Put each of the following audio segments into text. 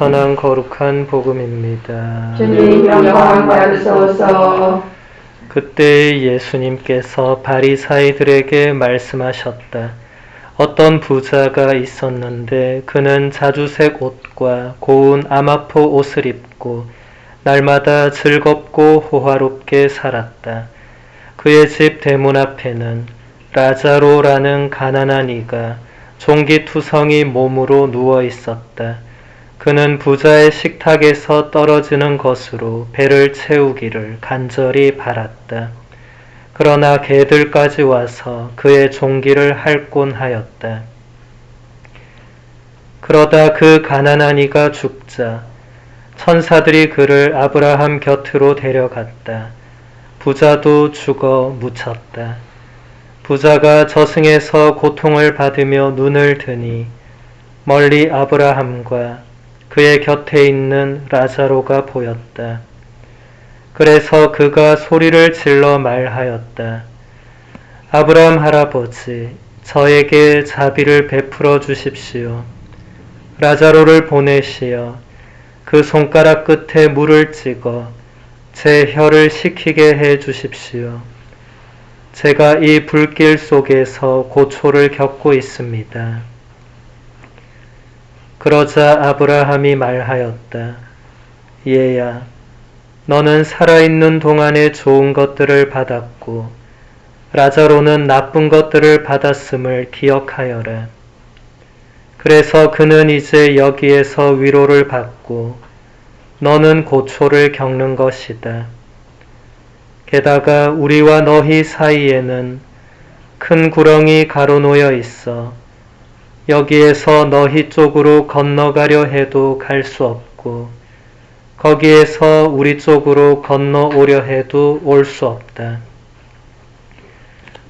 전한 거룩한 복음입니다. 주님 영광 받으소서. 그때 예수님께서 바리사이들에게 말씀하셨다. 어떤 부자가 있었는데 그는 자주색 옷과 고운 아마포 옷을 입고 날마다 즐겁고 호화롭게 살았다. 그의 집 대문 앞에는 라자로라는 가난한 이가 종기투성이 몸으로 누워 있었다. 그는 부자의 식탁에서 떨어지는 것으로 배를 채우기를 간절히 바랐다. 그러나 개들까지 와서 그의 종기를 할곤 하였다. 그러다 그 가난한 이가 죽자 천사들이 그를 아브라함 곁으로 데려갔다. 부자도 죽어 묻혔다. 부자가 저승에서 고통을 받으며 눈을 드니 멀리 아브라함과 그의 곁에 있는 라자로가 보였다. 그래서 그가 소리를 질러 말하였다. 아브라함 할아버지, 저에게 자비를 베풀어 주십시오. 라자로를 보내시어 그 손가락 끝에 물을 찍어 제 혀를 식히게 해 주십시오. 제가 이 불길 속에서 고초를 겪고 있습니다. 그러자 아브라함이 말하였다. 얘야, 너는 살아있는 동안에 좋은 것들을 받았고, 라자로는 나쁜 것들을 받았음을 기억하여라. 그래서 그는 이제 여기에서 위로를 받고, 너는 고초를 겪는 것이다. 게다가 우리와 너희 사이에는 큰 구렁이 가로놓여 있어 여기에서 너희 쪽으로 건너가려 해도 갈 수 없고 거기에서 우리 쪽으로 건너오려 해도 올 수 없다.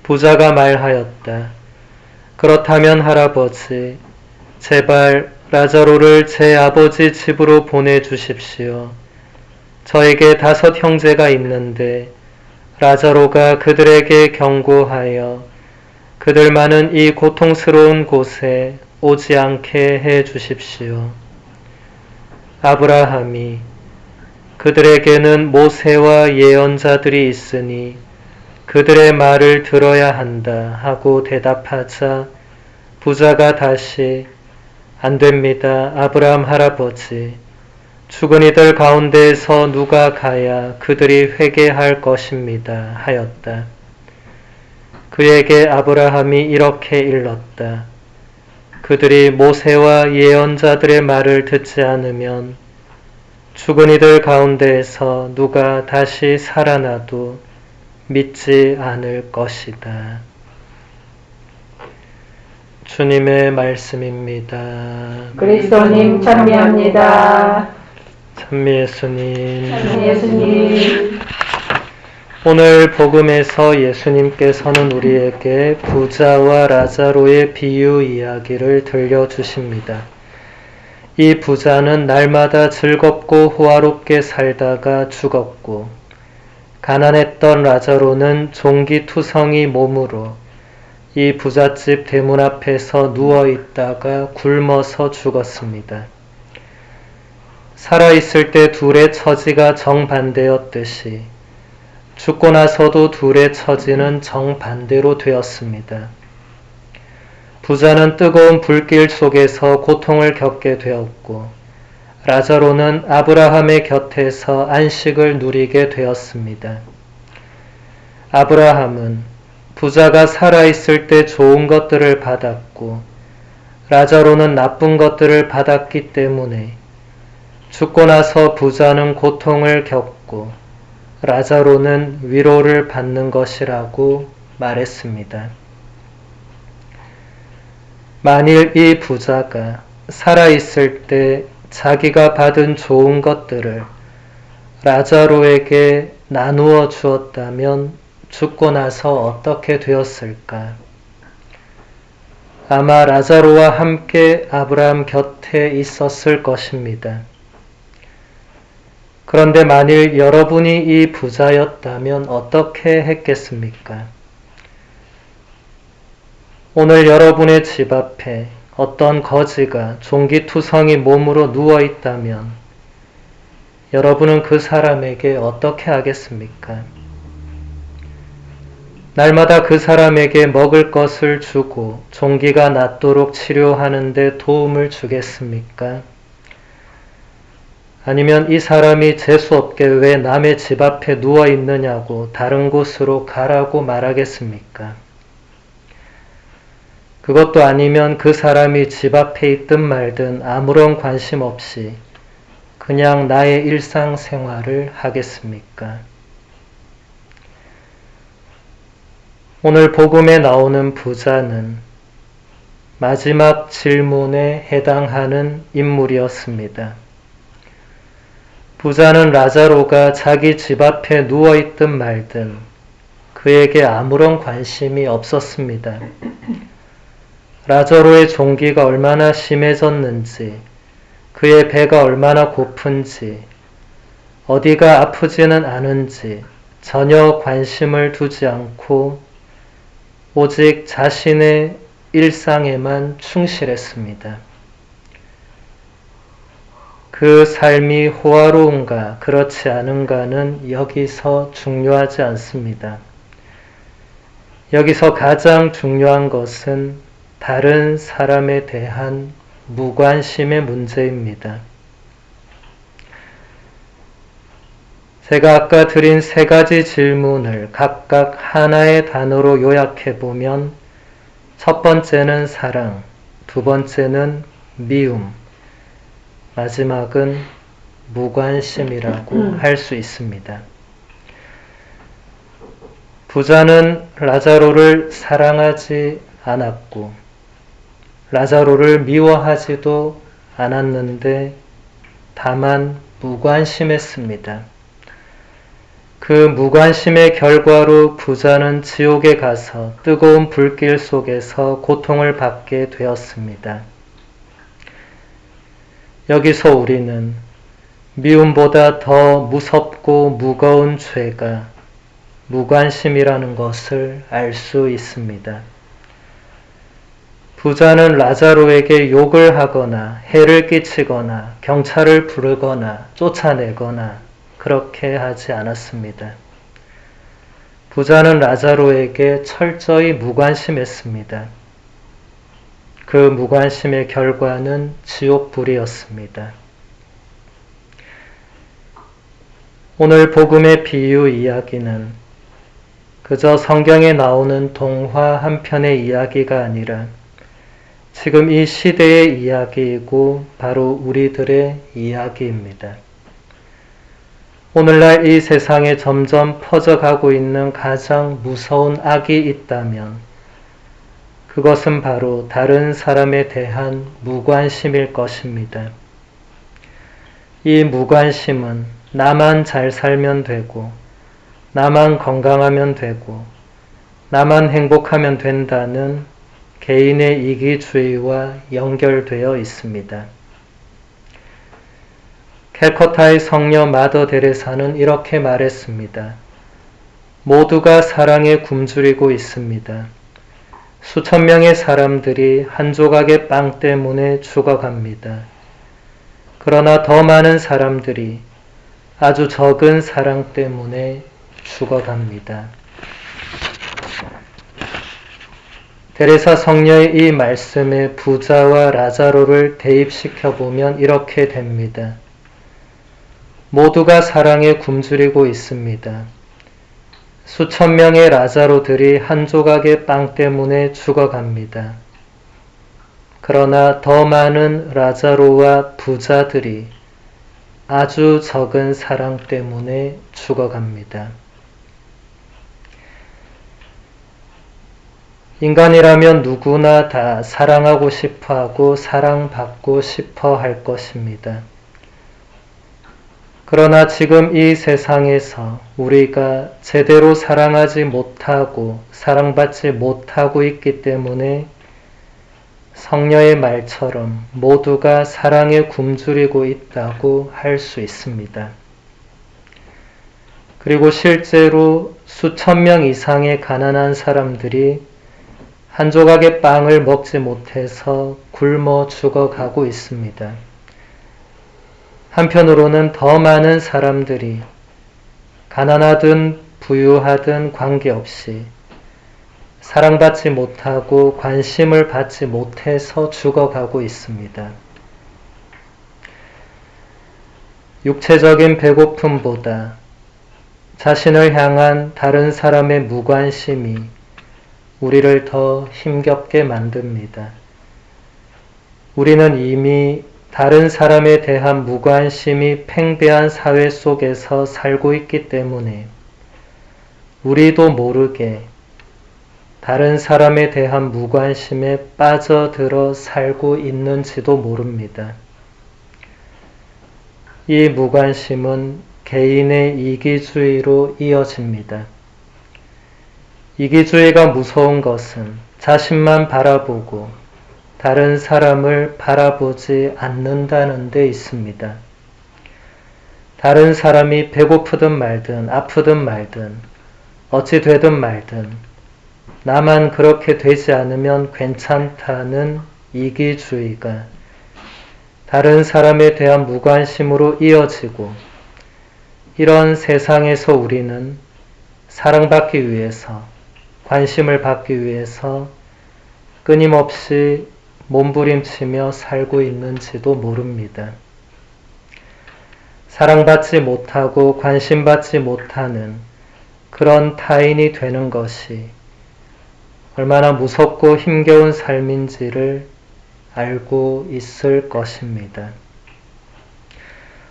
부자가 말하였다. 그렇다면 할아버지, 제발 라자로를 제 아버지 집으로 보내주십시오. 저에게 다섯 형제가 있는데 라자로가 그들에게 경고하여 그들만은 이 고통스러운 곳에 오지 않게 해 주십시오. 아브라함이 그들에게는 모세와 예언자들이 있으니 그들의 말을 들어야 한다 하고 대답하자 부자가 다시 안 됩니다. 아브라함 할아버지. 죽은 이들 가운데에서 누가 가야 그들이 회개할 것입니다. 하였다. 그에게 아브라함이 이렇게 일렀다. 그들이 모세와 예언자들의 말을 듣지 않으면 죽은 이들 가운데에서 누가 다시 살아나도 믿지 않을 것이다. 주님의 말씀입니다. 그리스도님 찬미합니다. 찬미 예수님. 찬미 예수님. 오늘 복음에서 예수님께서는 우리에게 부자와 라자로의 비유 이야기를 들려주십니다. 이 부자는 날마다 즐겁고 호화롭게 살다가 죽었고, 가난했던 라자로는 종기투성이 몸으로 이 부잣집 대문 앞에서 누워 있다가 굶어서 죽었습니다. 살아있을 때 둘의 처지가 정반대였듯이 죽고 나서도 둘의 처지는 정반대로 되었습니다. 부자는 뜨거운 불길 속에서 고통을 겪게 되었고, 라자로는 아브라함의 곁에서 안식을 누리게 되었습니다. 아브라함은 부자가 살아있을 때 좋은 것들을 받았고, 라자로는 나쁜 것들을 받았기 때문에 죽고 나서 부자는 고통을 겪고, 라자로는 위로를 받는 것이라고 말했습니다. 만일 이 부자가 살아있을 때 자기가 받은 좋은 것들을 라자로에게 나누어 주었다면 죽고 나서 어떻게 되었을까? 아마 라자로와 함께 아브라함 곁에 있었을 것입니다. 그런데 만일 여러분이 이 부자였다면 어떻게 했겠습니까? 오늘 여러분의 집 앞에 어떤 거지가 종기투성이 몸으로 누워 있다면 여러분은 그 사람에게 어떻게 하겠습니까? 날마다 그 사람에게 먹을 것을 주고 종기가 낫도록 치료하는데 도움을 주겠습니까? 아니면 이 사람이 재수없게 왜 남의 집 앞에 누워 있느냐고 다른 곳으로 가라고 말하겠습니까? 그것도 아니면 그 사람이 집 앞에 있든 말든 아무런 관심 없이 그냥 나의 일상생활을 하겠습니까? 오늘 복음에 나오는 부자는 마지막 질문에 해당하는 인물이었습니다. 부자는 라자로가 자기 집 앞에 누워 있든 말든 그에게 아무런 관심이 없었습니다. 라자로의 종기가 얼마나 심해졌는지, 그의 배가 얼마나 고픈지, 어디가 아프지는 않은지 전혀 관심을 두지 않고 오직 자신의 일상에만 충실했습니다. 그 삶이 호화로운가 그렇지 않은가는 여기서 중요하지 않습니다. 여기서 가장 중요한 것은 다른 사람에 대한 무관심의 문제입니다. 제가 아까 드린 세 가지 질문을 각각 하나의 단어로 요약해 보면 첫 번째는 사랑, 두 번째는 미움, 마지막은 무관심이라고 할 수 있습니다. 부자는 라자로를 사랑하지 않았고, 라자로를 미워하지도 않았는데, 다만 무관심했습니다. 그 무관심의 결과로 부자는 지옥에 가서 뜨거운 불길 속에서 고통을 받게 되었습니다. 여기서 우리는 미움보다 더 무섭고 무거운 죄가 무관심이라는 것을 알 수 있습니다. 부자는 라자로에게 욕을 하거나 해를 끼치거나 경찰을 부르거나 쫓아내거나 그렇게 하지 않았습니다. 부자는 라자로에게 철저히 무관심했습니다. 그 무관심의 결과는 지옥불이었습니다. 오늘 복음의 비유 이야기는 그저 성경에 나오는 동화 한 편의 이야기가 아니라 지금 이 시대의 이야기이고 바로 우리들의 이야기입니다. 오늘날 이 세상에 점점 퍼져가고 있는 가장 무서운 악이 있다면 그것은 바로 다른 사람에 대한 무관심일 것입니다. 이 무관심은 나만 잘 살면 되고, 나만 건강하면 되고, 나만 행복하면 된다는 개인의 이기주의와 연결되어 있습니다. 캘커타의 성녀 마더 데레사는 이렇게 말했습니다. 모두가 사랑에 굶주리고 있습니다. 수천 명의 사람들이 한 조각의 빵 때문에 죽어갑니다. 그러나 더 많은 사람들이 아주 적은 사랑 때문에 죽어갑니다. 데레사 성녀의 이 말씀에 부자와 라자로를 대입시켜 보면 이렇게 됩니다. 모두가 사랑에 굶주리고 있습니다. 수천 명의 라자로들이 한 조각의 빵 때문에 죽어갑니다. 그러나 더 많은 라자로와 부자들이 아주 적은 사랑 때문에 죽어갑니다. 인간이라면 누구나 다 사랑하고 싶어 하고 사랑받고 싶어 할 것입니다. 그러나 지금 이 세상에서 우리가 제대로 사랑하지 못하고 사랑받지 못하고 있기 때문에 성녀의 말처럼 모두가 사랑에 굶주리고 있다고 할 수 있습니다. 그리고 실제로 수천 명 이상의 가난한 사람들이 한 조각의 빵을 먹지 못해서 굶어 죽어가고 있습니다. 한편으로는 더 많은 사람들이 가난하든 부유하든 관계없이 사랑받지 못하고 관심을 받지 못해서 죽어가고 있습니다. 육체적인 배고픔보다 자신을 향한 다른 사람의 무관심이 우리를 더 힘겹게 만듭니다. 우리는 이미 다른 사람에 대한 무관심이 팽배한 사회 속에서 살고 있기 때문에 우리도 모르게 다른 사람에 대한 무관심에 빠져들어 살고 있는지도 모릅니다. 이 무관심은 개인의 이기주의로 이어집니다. 이기주의가 무서운 것은 자신만 바라보고 다른 사람을 바라보지 않는다는 데 있습니다. 다른 사람이 배고프든 말든 아프든 말든 어찌 되든 말든 나만 그렇게 되지 않으면 괜찮다는 이기주의가 다른 사람에 대한 무관심으로 이어지고 이런 세상에서 우리는 사랑받기 위해서 관심을 받기 위해서 끊임없이 몸부림치며 살고 있는지도 모릅니다. 사랑받지 못하고 관심받지 못하는 그런 타인이 되는 것이 얼마나 무섭고 힘겨운 삶인지를 알고 있을 것입니다.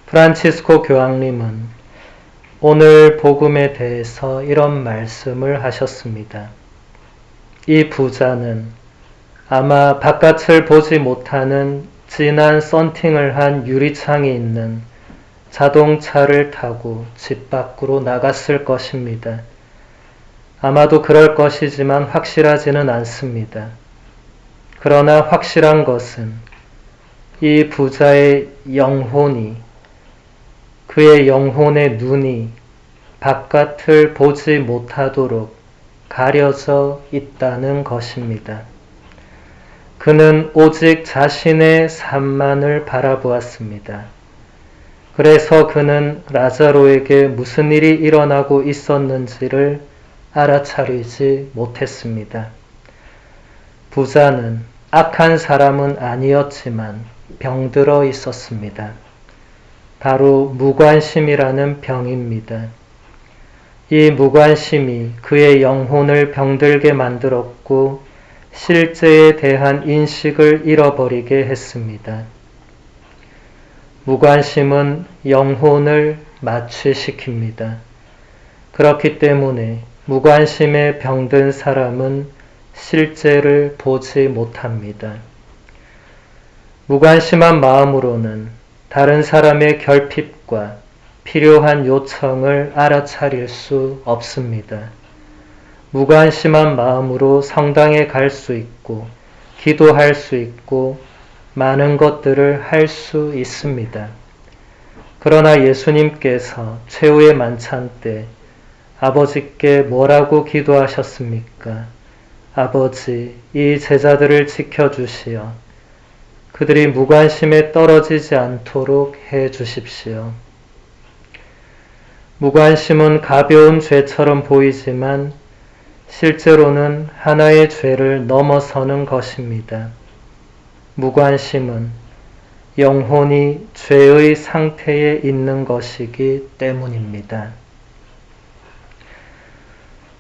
프란치스코 교황님은 오늘 복음에 대해서 이런 말씀을 하셨습니다. 이 부자는 아마 바깥을 보지 못하는 진한 썬팅을 한 유리창이 있는 자동차를 타고 집 밖으로 나갔을 것입니다. 아마도 그럴 것이지만 확실하지는 않습니다. 그러나 확실한 것은 이 부자의 영혼이 그의 영혼의 눈이 바깥을 보지 못하도록 가려져 있다는 것입니다. 그는 오직 자신의 삶만을 바라보았습니다. 그래서 그는 라자로에게 무슨 일이 일어나고 있었는지를 알아차리지 못했습니다. 부자는 악한 사람은 아니었지만 병들어 있었습니다. 바로 무관심이라는 병입니다. 이 무관심이 그의 영혼을 병들게 만들었고 실제에 대한 인식을 잃어버리게 했습니다. 무관심은 영혼을 마취시킵니다. 그렇기 때문에 무관심에 병든 사람은 실제를 보지 못합니다. 무관심한 마음으로는 다른 사람의 결핍과 필요한 요청을 알아차릴 수 없습니다. 무관심한 마음으로 성당에 갈 수 있고, 기도할 수 있고, 많은 것들을 할 수 있습니다. 그러나 예수님께서 최후의 만찬 때 아버지께 뭐라고 기도하셨습니까? 아버지, 이 제자들을 지켜주시어 그들이 무관심에 떨어지지 않도록 해 주십시오. 무관심은 가벼운 죄처럼 보이지만 실제로는 하나의 죄를 넘어서는 것입니다. 무관심은 영혼이 죄의 상태에 있는 것이기 때문입니다.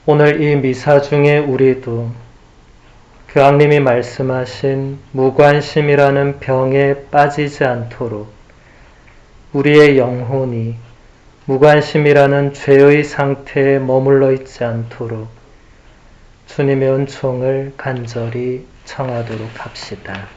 오늘 이 미사 중에 우리도 교황님이 말씀하신 무관심이라는 병에 빠지지 않도록 우리의 영혼이 무관심이라는 죄의 상태에 머물러 있지 않도록 주님의 은총을 간절히 청하도록 합시다.